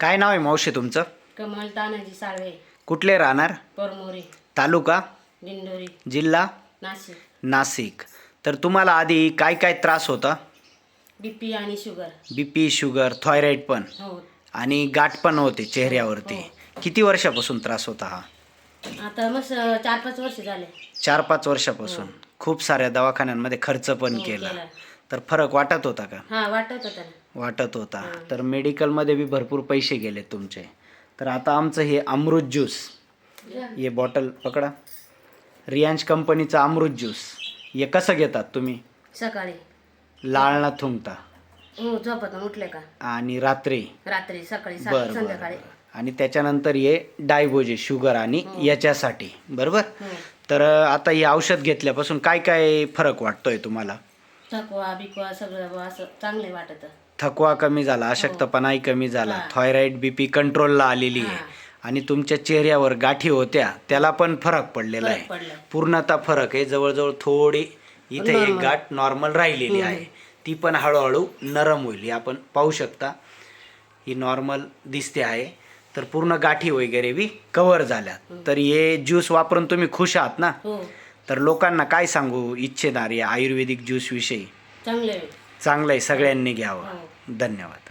काय नाव आहे मावशी तुमचं? कमल तानाजी साळवे. कुठले राहणार? परमोरी. तालुका? दिंडोरी. जिल्हा? नाशिक. नाशिक. तर तुम्हाला आधी काय काय त्रास होता? बीपी आणि sugar. B P sugar thyroid पण. हो. आणि गाठ पण होते चेहऱ्यावरती. किती वर्षापासून त्रास होता हा? आता मस्त चार पाच वर्ष झाले. चार पाच वर्षापासून खूप साऱ्या दवाखान्यांमध्ये खर्च पण हो, केला. केला. तर फरक वाटत होता का? हा वाटत होतं ना. वाटत होता. तर मेडिकलमध्ये बी भरपूर पैसे गेले तुमचे. तर आता आमचं हे अमृत ज्यूस. हे बॉटल पकडा. रियांश कंपनीचा अमृत ज्यूस. हे कसं घेतात तुम्ही? सकाळी. लाळ न थुंकता हो झोपतून उठले का? आणि रात्री. रात्री सकाळी सा- बर बर संध्याकाळी. आणि त्याच्यानंतर हे डायबोजे शुगर आणि याच्यासाठी. बरोबर? हो. तर आता हे औषध घेतल्यापासून काय काय फरक वाटतोय तुम्हाला? थकवा बिकवा सगळं बुवा असं चांगले वाटत. थकवा कमी झाला अशक्तपणाही कमी झाला. हा. थायरॉइड बीपी कंट्रोलला आलेली आहे. हा. आणि तुमच्या चेहऱ्यावर गाठी होत्या त्याला पण फरक पडलेला आहे. पूर्णतः फरक आहे. जवळजवळ थोडी इथे एक. गाठ नॉर्मल राहिलेली आहे. ती पण हळूहळू नरम होईल हे आपण पाहू शकता. ही नॉर्मल दिसते आहे. तर पूर्ण गाठी वगैरे बी कव्हर झाल्यात. तर हे ज्यूस वापरून तुम्ही खुश आहात ना? हो. तर लोकांना काय सांगू इच्छिणार या आयुर्वेदिक ज्यूस विषयी? चांगले चांगलं आहे सगळ्यांनी घ्यावं हो. धन्यवाद